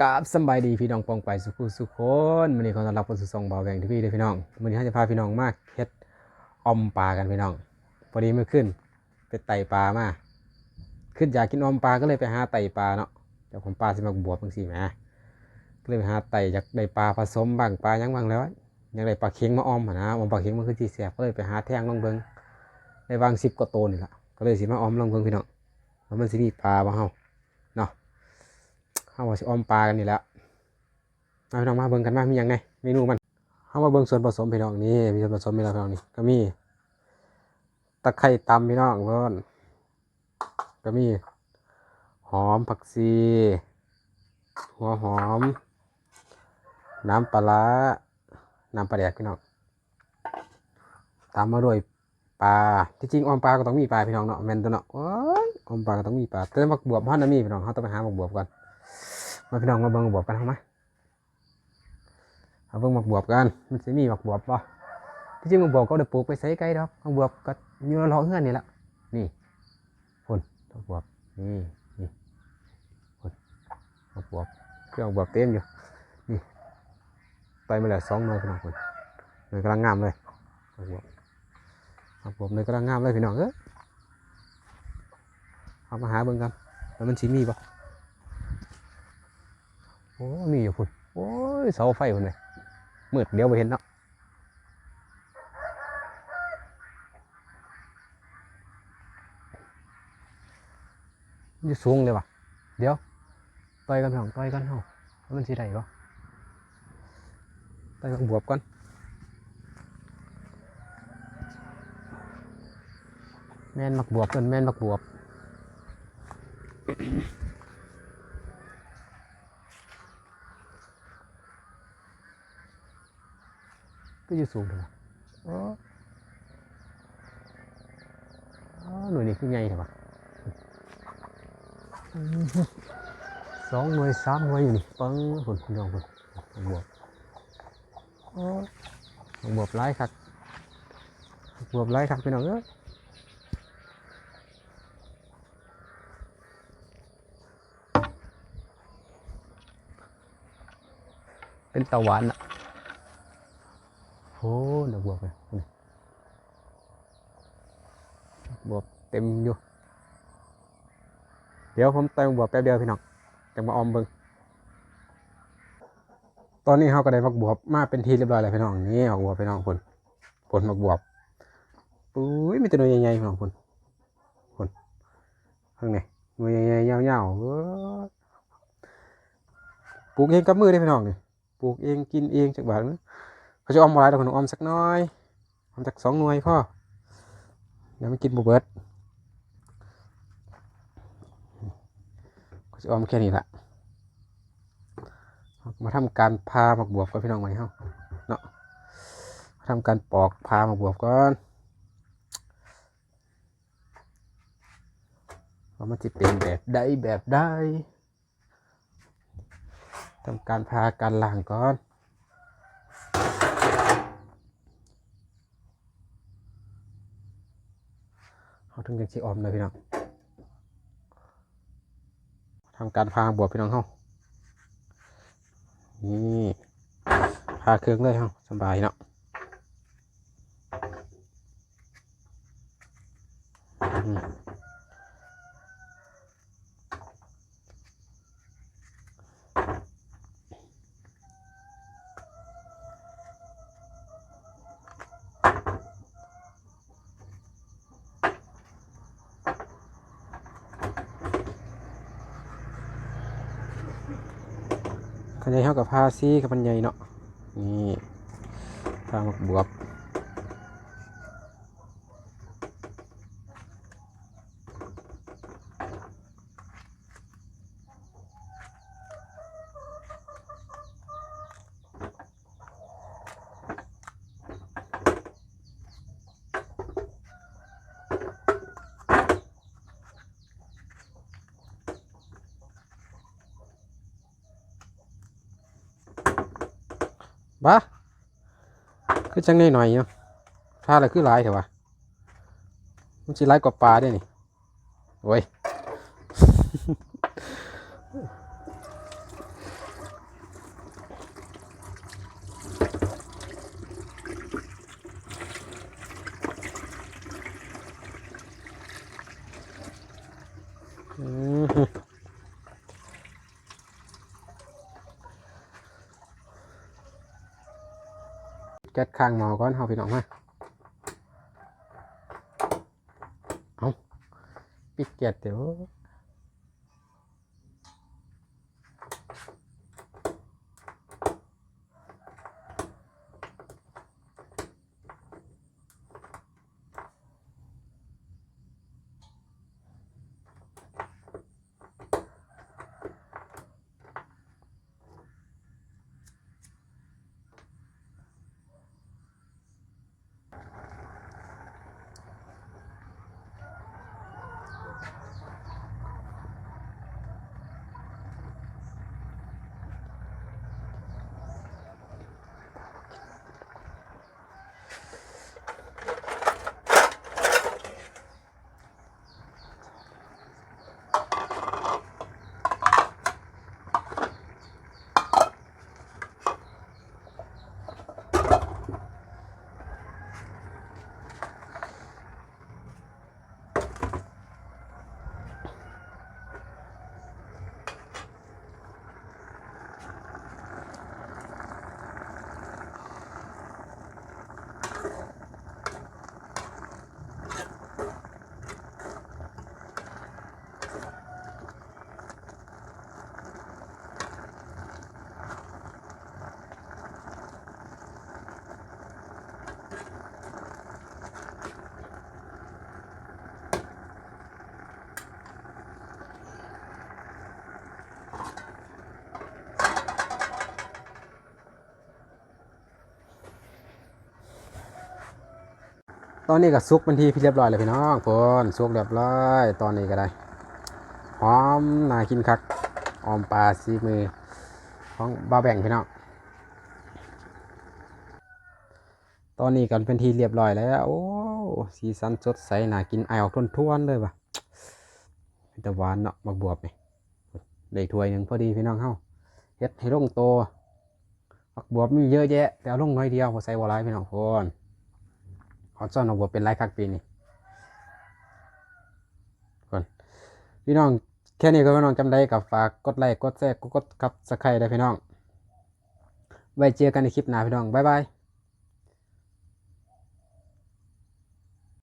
กราบสบายดีพี่น้องปองไปสุขุสุขคนวันนี้ขอต้อนรับเข้สู่งเบาแหวงที่พี่เด้อพี่น้องวันนี้เราจะพาพี่น้องมาเฮ็ดอมปลากันพี่น้องพอดีเมื่อขึ้นไปไต่ปลามาขึ้นอยากกินอมปลาก็เลยไปหาไต่ปลาเนาะเจ้าของปลาสิมาบวบบางสิแหมก็เลยไปหาไต่อยากได้ปลาผสมบ้างปลายังบ้างแล้วอยากได้ปลาเค็งมาออมนะออมปลาเค็งมันคือที่แสบก็เลยไปหาแท่งลองเบิงได้วางสิบกว่าตัวนี่ละก็เลยสิมาออมลองเบิงพี่น้องว่ามันสิมีปลาบ่เฮาเนา เฮาว่าสิออมปลากันนี่แหละมาพี่น้องมาเบิ่งกันว่ามีหยังไงเมนูมันเฮามาเบิ่งส่วนผสมพี่น้องนี่มีส่วนผสมมีแล้วพี่น้องนี่ก็มีตะไคร้ตำพี่น้องเพิ่นก็มีหอมผักชีหัวหอม น้ำปลาน้ำปลาแดกพี่น้องตามมาด้วยปลาที่จริงออมปลาก็ต้องมีปลาพี่น้องเนาะแมนตัวเนาะโอ้ยออมปลาก็ต้องมีปลาแต่มักบวบฮ้อนนะมีพี่น้องเฮาต้องไปหามักบวบก่อน มาพี่น้องมาเบิ่งบวบกันเอามาเอาเบิ่งหมักบวบกันมันจะมีหมักบวบป่ะที่จริงหมักบวบก็ได้ปลูกไปใส่ไกลดอกหมักบวบก็อยู่รอเฮือนนี่แหละนี่คนหมักบวบนี่นี่คนหมักบวบเครื่องบวบเต็มอยู่นี่ไปมาแล้วสองหน่วยพี่น้องคนหน่วยกำลังงามเลยหมักบวบหมักบวบหน่วยกำลังงามเลยพี่น้องเอ้ยเอามาหาเบิ่งกันแล้วมันสิมีป่ะ อ้มีอยู่พุ่นโอ้ยเสาไฟพุ่นเลยมืดเดี๋ยวไปเห็นเนาะอยู่สูงเลยวะเดี๋ยวต่อยกันพี่น้องต่อยกันเฮาว่ามันสิได้บ่ต่อยกันบวบก่อนแม่นมักบวบเพิ่นแม่นมักบวบ ก็อยู่สูงเถอะอ๋อหน่วยนี้คือไงเถอะวะอื้อหือสองหน่วยสามหน่วยอยู่นี่ปังผลพี่น้องผลบวบบวบไล่คักบวบไล่คักพี่น้องเอ้ยเป็นตะวันอะ อ้ดอกบวบเลยบวบเต็มอยู่ เดี๋ยวผมเติมบวบแป๊บเดียวพี่น้องจะมาออมเบิงตอนนี้เขาก็ได้มักบวบมาเป็นทีเรียบร้อยแล้วพี่น้องนี่ออกบวบพี่น้องผลผลมักบวบปุ้ยมีแต่หน่วยใหญ่ๆพี่น้องผลผลข้างในหน่วยใหญ่ๆยาวๆเว้ยปลูกเองกับมือได้พี่น้องนี่ปลูกเองกินเองจากบ้านนะเขา จะออมอะไรต่คนออมสักน้อยออมจากสองหน่วยพ่อเดี๋ยวไม่กินบุเบิดเขาจะออมแค่นี้แหละมาทำการพาหมักบวบกับพี่น้องมาเฮาเนาะมาทำการปอกพาหมักบวบก่อนว่ามันจะเป็นแบบใดแบบใดทำการพาการล้างก่อน เขาถึงจะชีออมเลยพี่น้องทำการพาบวบพี่น้องเขานี่พาเครื่องเลยเขาสบายเนาะ ขยายเท่ากับพาซี่กับมันใหญ่เนาะนี่พาหมักบวบ บ้าคือจัง่ายหน่อยเนาะถ้าอะไรคือลายเถอะวะมันจะลายกว่าปลาได้นี่โอ้ยอืม แก๊สข้างหมอก่อนเฮาพี่น้องมาเอาปิดแก๊สเดี๋ยว อนนี้ก็ซุกเป็นที่เรียบร้อยเลยพี่น้องพนซุกเรียบร้อยตอนนี้ก็ได้หอมน่ากินคักออมปลาซีมือของบาแบ่งพี่น้องตอนนี้กันเป็นที่เรียบร้อยแล้วโอ้สีสันสดใสน่ากินไอออกทวนๆเลยว่ะเป็นตะหวานเนาะมักบวบนี่ได้ถ้วยหนึ่งพอดีพี่น้องเฮาเฮ็ดให้ลงโตมักบวบมีเยอะแยะแต่เอาลงน้อยเดียวพอใส่บัวลายพี่น้องพน ขอซ่อนออกบวเป็นไรคักปีนี้ก่อนพี่น้องแค่นี้ก็พี่น้องจำได้กับฝากกดไลค์กดแชร์กดกับสไครต์ได้พี่น้อง ไว้เจอกันในคลิปหน้าพี่น้องบ๊ายบาย